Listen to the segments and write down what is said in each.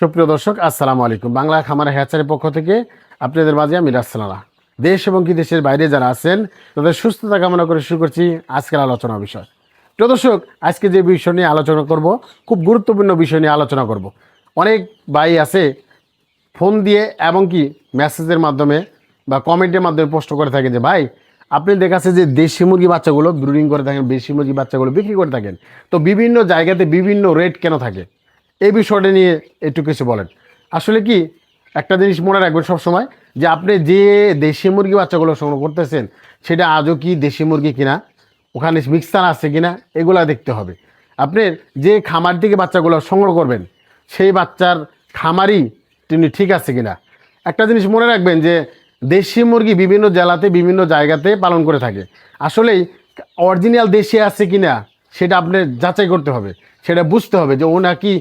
সুপ্রিয় দর্শক, আসসালামু আলাইকুম। বাংলা খামার হ্যাচারের পক্ষ থেকে আপনাদের মাঝে আমি রাসলানা দেশ এবং কি দেশের বাইরে যারা আছেন, তাদের সুস্থতা কামনা করে শুরু করছি আজকের আলোচনা বিষয়। প্রিয় দর্শক, আজকে যে বিষয় নিয়ে আলোচনা করব, খুব গুরুত্বপূর্ণ বিষয় নিয়ে আলোচনা করব। অনেক ভাই আছে, ফোন দিয়ে এবং কি মেসেজের মাধ্যমে বা কমেন্টের মাধ্যমে পোস্ট করে থাকে যে, ভাই, আপনি দেখাচ্ছে যে দেশি মুরগি বাচ্চাগুলো, ব্রুডিং করে থাকেন, দেশি মুরগি বাচ্চাগুলো বিক্রি করে থাকেন। তো বিভিন্ন জায়গাতে বিভিন্ন রেট কেন থাকে? এই বিষয়টা নিয়ে একটু কিছু বলেন। আসলে কি, একটা জিনিস মনে রাখবেন সবসময়, যে আপনি যে দেশি মুরগি বাচ্চাগুলো সংগ্রহ করতেছেন, সেটা আজও কি দেশি মুরগি কিনা, ওখানে মিক্সার আছে কিনা, এগুলা দেখতে হবে। আপনি যে খামার থেকে বাচ্চাগুলো সংগ্রহ করবেন, সেই বাচ্চার খামারই তিনি ঠিক আছে কিনা। একটা জিনিস মনে রাখবেন যে, দেশি মুরগি বিভিন্ন জেলাতে, বিভিন্ন জায়গাতে পালন করে থাকে। আসলেই অরিজিনাল দেশি আছে কিনা, সেটা আপনার যাচাই করতে হবে। সেটা বুঝতে হবে যে ও নাকি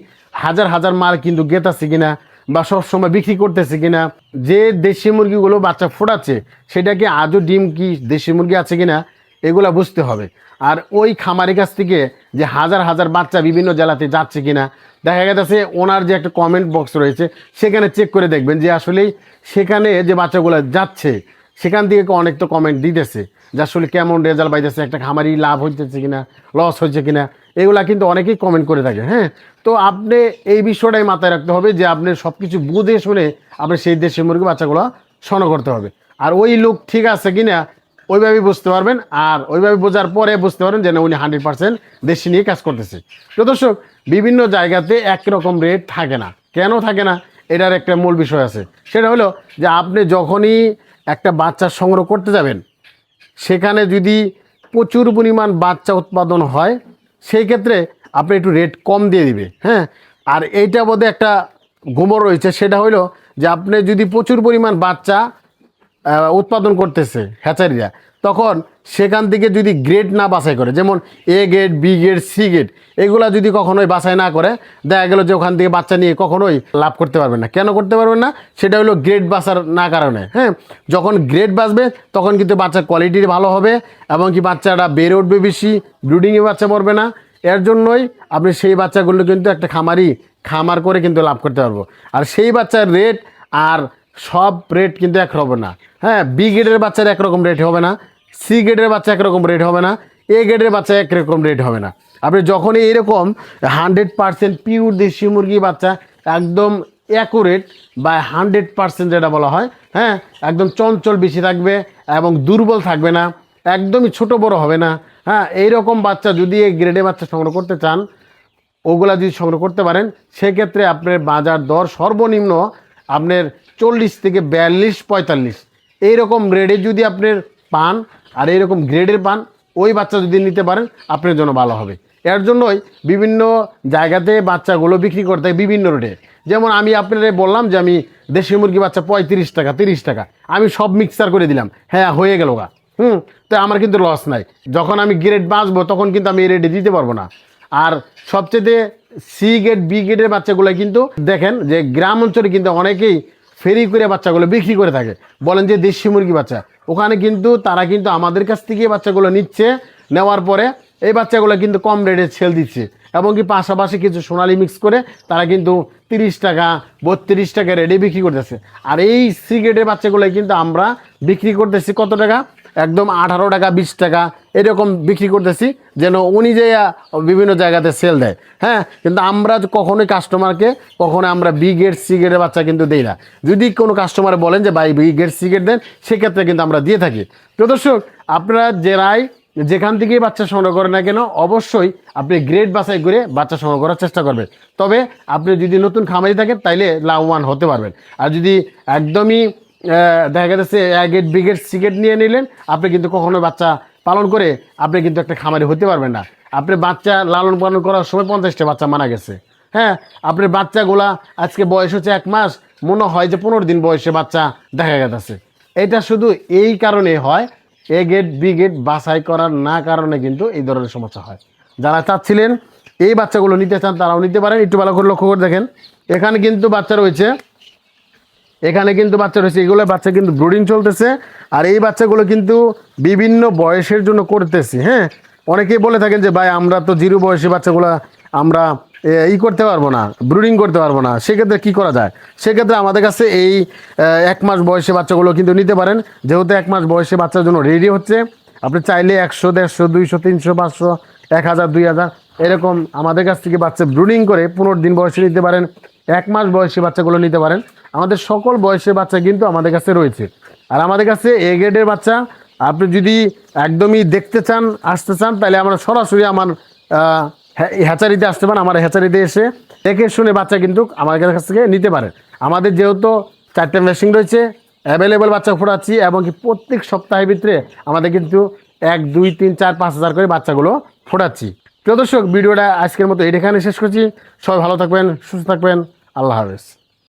হাজার হাজার মাল কিন্তু গেতাছে কিনা বা সবসময় বিক্রি করতেছে কিনা, যে দেশি মুরগিগুলো বাচ্চা ফোটাচ্ছে সেটা কি আজও ডিম কি দেশি মুরগি আছে কিনা, এগুলা বুঝতে হবে। আর ওই খামারের কাছ থেকে যে হাজার হাজার বাচ্চা বিভিন্ন জেলাতে যাচ্ছে কিনা, দেখা গেছে ওনার যে একটা কমেন্ট বক্স রয়েছে, সেখানে চেক করে দেখবেন যে আসলেই সেখানে যে বাচ্চাগুলো যাচ্ছে, সেখান থেকে অনেক তো কমেন্ট দিতেছে যে আসলে কেমন রেজাল্ট পাইতেছে, একটা খামারি লাভ হইতেছে কিনা লস হচ্ছে কিনা এগুলা কিন্তু অনেকেই কমেন্ট করে থাকে হ্যাঁ? তো আপনি এই বিষয়টাই মাথায় রাখতে হবে যে আপনি সব কিছু বুঝে শুনে আপনি সেই দেশের মুরগি বাচ্চাগুলো শোনা করতে হবে। আর ওই লোক ঠিক আছে কি না ওইভাবেই বুঝতে পারবেন, আর ওইভাবে বোঝার পরে বুঝতে পারবেন যে না, উনি হান্ড্রেড পার্সেন্ট দেশি নিয়ে কাজ করতেছে। তো দর্শক, বিভিন্ন জায়গাতে একরকম রেট থাকে না। কেন থাকে না? এটার একটা মূল বিষয় আছে। সেটা হলো যে আপনি যখনই একটা বাচ্চা সংগ্রহ করতে যাবেন, সেখানে যদি প্রচুর পরিমাণ বাচ্চা উৎপাদন হয় সেই ক্ষেত্রে আপনি একটু রেট কম দিয়ে দিবে হ্যাঁ? আর এইটা বোধহয় একটা গুমর রয়েছে, সেটা হইল যে আপনি যদি প্রচুর পরিমাণ বাচ্চা উৎপাদন করতেছে হ্যাচারিরা, তখন সেখান থেকে যদি গ্রেড না বাছাই করে, যেমন A grade B grade C grade এগুলা যদি কখনোই বাছাই না করে, দেখা গেল যে ওখান থেকে বাচ্চা নিয়ে কখনোই লাভ করতে পারবেন না। কেন করতে পারবেন না? সেটা হলো গ্রেড বাছার না কারণে হ্যাঁ? যখন গ্রেড বাঁচবে তখন কিন্তু বাচ্চার কোয়ালিটি ভালো হবে এবং কি বাচ্চাটা বেড়ে উঠবে বেশি ব্রিডিংয়ে বাচ্চা মরবে না। এর জন্যই আপনি সেই বাচ্চাগুলো কিন্তু একটা খামারি, খামার করে কিন্তু লাভ করতে পারব। আর সেই বাচ্চার রেট আর সব রেট কিন্তু এক হবে না। হ্যাঁ বি গ্রেডের বাচ্চার একরকম রেট হবে না সি গ্রেডের বাচ্চা একরকম রেট হবে না এ গ্রেডের বাচ্চা একরকম রেট হবে না। আপনি যখনই এরকম হান্ড্রেড পার্সেন্ট পিওর দেশি মুরগি বাচ্চা, একদম অ্যাকুরেট বা হান্ড্রেড পার্সেন্ট যেটা বলা হয় হ্যাঁ একদম চঞ্চল বেশি থাকবে এবং দুর্বল থাকবে না, একদমই ছোট বড় হবে না হ্যাঁ এইরকম বাচ্চা যদি এই গ্রেডে বাচ্চা সংগ্রহ করতে চান, ওগুলা যদি সংগ্রহ করতে পারেন, সেক্ষেত্রে আপনার বাজার দর সর্বনিম্ন আপনার চল্লিশ থেকে বিয়াল্লিশ, পঁয়তাল্লিশ। এইরকম রেটে যদি আপনার পান, আর এইরকম গ্রেডের পান, ওই বাচ্চা যদি নিতে পারেন, আপনার জন্য ভালো হবে। এর জন্যই বিভিন্ন জায়গাতে বাচ্চাগুলো বিক্রি করতে হয় বিভিন্ন রেটে যেমন আমি আপনাদের বললাম যে আমি দেশি মুরগি বাচ্চা পঁয়ত্রিশ টাকা, তিরিশ টাকা। আমি সব মিক্সার করে দিলাম। হ্যাঁ হয়ে গেল গা। হুম, তো আমার কিন্তু লস নাই। যখন আমি গ্রেড বাঁচবো, তখন কিন্তু আমি এই রেটে দিতে পারব না। আর সবচেয়ে সি গ্রেড বি গ্রেডের বাচ্চাগুলো কিন্তু দেখেন যে গ্রাম অঞ্চলে কিন্তু অনেকেই ফেরি করে বাচ্চাগুলো বিক্রি করে থাকে। বলেন যে দেশি মুরগি বাচ্চা। ওখানে কিন্তু তারা কিন্তু আমাদের কাছ থেকে বাচ্চাগুলো নিচ্ছে, নেওয়ার পরে এই বাচ্চাগুলো কিন্তু কম রেটে ছেল দিচ্ছে। এবং কি পাশাপাশি কিছু সোনালি মিক্স করে তারা কিন্তু তিরিশ টাকা, বত্রিশ টাকা রেটে বিক্রি করতেছে। আর এই সিগারেটের বাচ্চাগুলো কিন্তু আমরা বিক্রি করতেছি কত টাকা? একদম আঠারো টাকা, বিশ টাকা এরকম বিক্রি করতেছি যেন উনি যে বিভিন্ন জায়গাতে সেল দেয়। হ্যাঁ কিন্তু আমরা কখনোই কাস্টমারকে কখনো আমরা বি গেট সি গেটের বাচ্চা কিন্তু দিই না। যদি কোনো কাস্টমার বলেন যে, ভাই বি গেট সি গেট দেন, সেক্ষেত্রে কিন্তু আমরা দিয়ে থাকি। তো দর্শক, আপনারা জেলায় যেখান থেকেই বাচ্চা সংগ্রহ করেন না কেন, অবশ্যই আপনি গ্রেড বাছাই করে বাচ্চা সংগ্রহ করার চেষ্টা করবেন। তবে আপনি যদি নতুন খামারি থাকেন, তাইলে লাভবান হতে পারবেন। আর যদি একদমই দেখা গেছে, এক গেট ব্রিগেড সিগেট নিয়ে নিলেন। আপনি কিন্তু কখনো বাচ্চা পালন করে আপনি কিন্তু একটা খামারি হতে পারবেন না। আপনি বাচ্চা লালন পালন করার সময় পঞ্চাশটা বাচ্চা মারা গেছে। হ্যাঁ আপনার বাচ্চাগুলা আজকে বয়স হচ্ছে এক মাস, মনে হয় যে পনেরো দিন বয়সে বাচ্চা দেখা গেছে। এটা শুধু এই কারণে হয়, এ গেট বি গেট বাছাই করার না কারণে কিন্তু এই ধরনের সমস্যা হয়। যারা চাচ্ছিলেন এই বাচ্চাগুলো নিতে চান, তারাও নিতে পারেন। একটু ভালো করে লক্ষ্য করে দেখেন। এখানে কিন্তু বাচ্চা রয়েছে এখানে কিন্তু বাচ্চা রয়েছে, এগুলো বাচ্চা কিন্তু ব্রুডিং চলতেছে, আর এই বাচ্চাগুলো কিন্তু বিভিন্ন বয়সের জন্য করতেছি হ্যাঁ? অনেকেই বলে থাকেন যে, ভাই, আমরা তো জিরো বয়সী বাচ্চাগুলো, আমরা ই করতে পারব না, ব্রুডিং করতে পারব না। সেক্ষেত্রে কি করা যায়? সেক্ষেত্রে আমাদের কাছে এই এক মাস বয়সে বাচ্চাগুলো কিন্তু নিতে পারেন। যেহেতু এক মাস বয়সে বাচ্চার জন্য রেডি হচ্ছে, আপনি চাইলে একশো, দেড়শো, দুইশো, তিনশো, পাঁচশো, এক হাজার, দুই হাজার, এরকম আমাদের কাছ থেকে বাচ্চা ব্রুডিং করে পনেরো দিন বয়সে নিতে পারেন। এক মাস বয়সী বাচ্চাগুলো নিতে পারেন। আমাদের সকল বয়সের বাচ্চা কিন্তু আমাদের কাছে রয়েছে। আর আমাদের কাছে এ গ্রেডের বাচ্চা, আপনি যদি একদমই দেখতে চান, আসতে চান, তাহলে আমরা সরাসরি আমার হ্যাঁ- হ্যাচারিতে আসতে পারেন। আমার হ্যাচারিতে এসে দেখে শুনে বাচ্চা কিন্তু আমাদের কাছ থেকে নিতে পারেন। আমাদের যেহেতু চারটে মেশিন রয়েছে অ্যাভেলেবেল বাচ্চা ফোটাচ্ছি এবং কি প্রত্যেক সপ্তাহের ভিতরে আমাদের কিন্তু এক, দুই, তিন, চার, পাঁচ হাজার করে বাচ্চাগুলো ফোটাচ্ছি। প্রিয় দর্শক, ভিডিওটা আজকের মতো এখানে শেষ করছি। সবাই ভালো থাকবেন, সুস্থ থাকবেন। আল্লাহ হাফেজ।